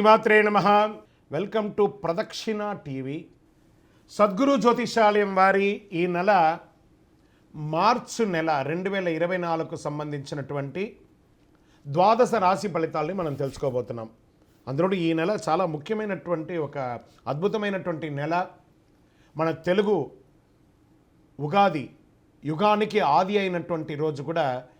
శ్రీమాత్రే నమ. Welcome to Pradakshina TV. Sadguru Jyotishalayam వారి ఈ నెల మార్చు నెల రెండు వేల ఇరవై నాలుగుకు సంబంధించినటువంటి ద్వాదశ రాశి ఫలితాలని మనం తెలుసుకోబోతున్నాం. అందులో ఈ నెల చాలా ముఖ్యమైనటువంటి ఒక అద్భుతమైనటువంటి నెల. మన తెలుగు ఉగాది యుగానికి ఆది అయినటువంటి రోజు కూడా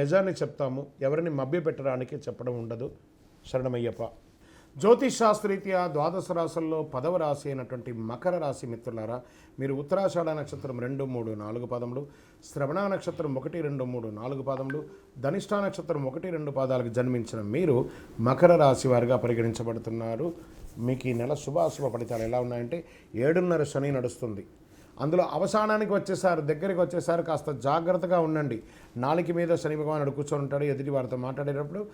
నిజాన్ని చెప్తాము ఎవరిని మభ్యపెట్టడానికి చెప్పడం ఉండదు. శరణమయ్యప్ప. జ్యోతిష్ శాస్త్రరీత్యా ద్వాదశ రాశుల్లో పదవ రాశి అయినటువంటి మకర రాశి మిత్రులారా మీరు ఉత్తరాషాఢ నక్షత్రం రెండు మూడు నాలుగు పాదములు శ్రవణ నక్షత్రం ఒకటి రెండు మూడు నాలుగు పాదములు ధనిష్ఠా నక్షత్రం ఒకటి రెండు పాదాలకు జన్మించిన మీరు మకర రాశి వారిగా పరిగణించబడుతున్నారు. మీకు ఈ నెల శుభాశుభ ఫలితాలు ఎలా ఉన్నాయంటే ఏడున్నర శని నడుస్తుంది. అందులో అవసానానికి వచ్చేసారు దగ్గరికి వచ్చేసారు. కాస్త జాగ్రత్తగా ఉండండి. నాలుక మీద శని భగవానుడు కూర్చొని ఉంటాడు ఎదుటి వారితో మాట్లాడేటప్పుడు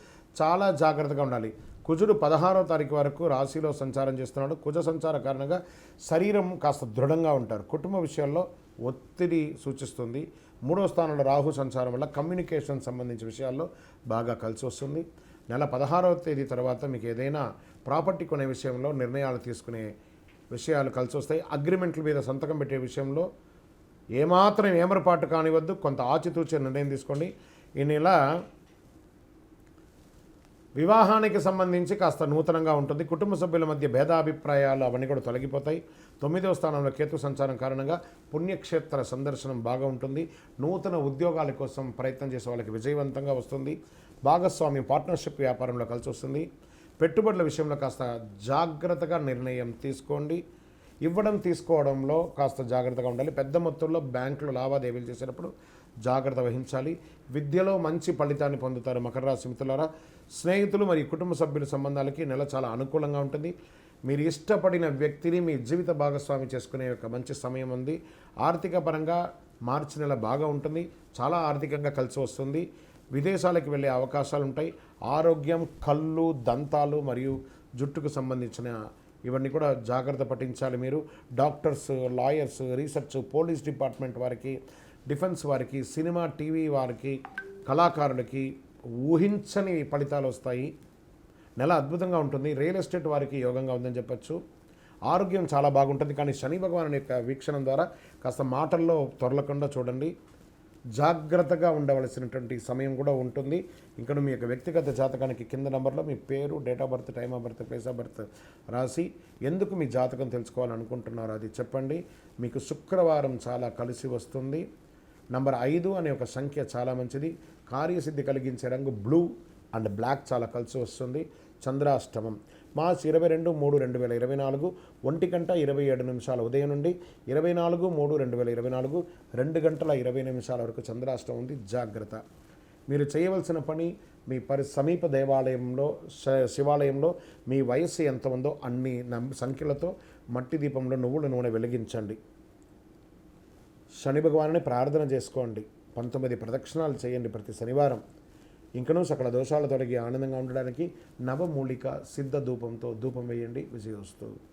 చాలా జాగ్రత్తగా ఉండాలి. కుజుడు పదహారో తారీఖు వరకు రాశిలో సంచారం చేస్తున్నాడు. కుజ సంచార కారణంగా శరీరం కాస్త దృఢంగా ఉంటారు. కుటుంబ విషయాల్లో ఒత్తిడి సూచిస్తుంది. మూడో స్థానంలో రాహు సంచారం వల్ల కమ్యూనికేషన్ సంబంధించిన విషయాల్లో బాగా కలిసి వస్తుంది. నెల పదహారవ తేదీ తర్వాత మీకు ఏదైనా ప్రాపర్టీ కొనే విషయంలో నిర్ణయాలు తీసుకునే విషయాలు కలిసి వస్తాయి. అగ్రిమెంట్ల మీద సంతకం పెట్టే విషయంలో ఏమాత్రం ఏమరపాటు కానివద్దు కొంత ఆచితూచి నిర్ణయం తీసుకోండి. ఈ నెల వివాహానికి సంబంధించి కాస్త నూతనంగా ఉంటుంది. కుటుంబ సభ్యుల మధ్య భేదాభిప్రాయాలు అవన్నీ కూడా తొలగిపోతాయి. తొమ్మిదవ స్థానంలో కేతు సంచారం కారణంగా పుణ్యక్షేత్ర సందర్శనం బాగా ఉంటుంది. నూతన ఉద్యోగాల కోసం ప్రయత్నం చేసే వాళ్ళకి విజయవంతంగా వస్తుంది. భాగస్వామి పార్ట్నర్షిప్ వ్యాపారంలో కలిసి వస్తుంది. పెట్టుబడుల విషయంలో కాస్త జాగ్రత్తగా నిర్ణయం తీసుకోండి. ఇవ్వడం తీసుకోవడంలో కాస్త జాగ్రత్తగా ఉండాలి. పెద్ద మొత్తంలో బ్యాంకులు లావాదేవీలు చేసేటప్పుడు జాగ్రత్త వహించాలి. విద్యలో మంచి ఫలితాన్ని పొందుతారు మకర రాశి మిత్రులారా. స్నేహితులు మరియు కుటుంబ సభ్యుల సంబంధాలకి నెల చాలా అనుకూలంగా ఉంటుంది. మీరు ఇష్టపడిన వ్యక్తిని మీ జీవిత భాగస్వామి చేసుకునే ఒక మంచి సమయం ఉంది. ఆర్థిక పరంగా మార్చి నెల బాగా ఉంటుంది. చాలా ఆర్థికంగా కలిసి వస్తుంది. విదేశాలకు వెళ్ళే అవకాశాలు ఉంటాయి. ఆరోగ్యం కళ్ళు దంతాలు మరియు జుట్టుకు సంబంధించిన ఇవన్నీ కూడా జాగ్రత్త పట్టించాలి మీరు. Doctors lawyers research police department వారికి డిఫెన్స్ వారికి సినిమా టీవీ వారికి కళాకారులకి ఊహించని ఫలితాలు వస్తాయి. నెల అద్భుతంగా ఉంటుంది. రియల్ ఎస్టేట్ వారికి యోగంగా ఉందని చెప్పొచ్చు. ఆరోగ్యం చాలా బాగుంటుంది. కానీ శని భగవాను యొక్క వీక్షణం ద్వారా కాస్త మాటల్లో తొరలకుండా చూడండి. జాగ్రత్తగా ఉండవలసినటువంటి సమయం కూడా ఉంటుంది. ఇంకా మీ యొక్క వ్యక్తిగత జాతకానికి కింద నెంబర్లో మీ పేరు date of birth time of birth place of birth రాసి ఎందుకు మీ జాతకం తెలుసుకోవాలనుకుంటున్నారో అది చెప్పండి. మీకు శుక్రవారం చాలా కలిసి వస్తుంది. నంబర్ ఐదు అనే ఒక సంఖ్య చాలా మంచిది. కార్యసిద్ధి కలిగించే రంగు బ్లూ అండ్ బ్లాక్ చాలా కలిసి వస్తుంది. చంద్రాష్టమం. మార్చి ఇరవై రెండు మూడు రెండు వేల ఇరవై నాలుగు ఒంటి గంట ఇరవై ఏడు నిమిషాల ఉదయం నుండి ఇరవై నాలుగు మూడు రెండు వేల ఇరవై నాలుగు రెండు గంటల ఇరవై నిమిషాల వరకు చంద్రాష్టమం ఉంది. జాగ్రత్త. మీరు చేయవలసిన పని మీ పరి సమీప దేవాలయంలో శ- శివాలయంలో మీ వయస్సు ఎంత ఉందో అన్ని సంఖ్యలతో మట్టి దీపంలో నువ్వుల నూనె వెలిగించండి. శని భగవానుని ప్రార్థన చేసుకోండి. పంతొమ్మిది ప్రదక్షిణాలు చేయండి ప్రతి శనివారం. ఇంకనూ సకల దోషాలు తొలగి ఆనందంగా ఉండడానికి నవమూలిక సిద్ధ ధూపంతో ధూపం వేయండి. విజయోస్తు.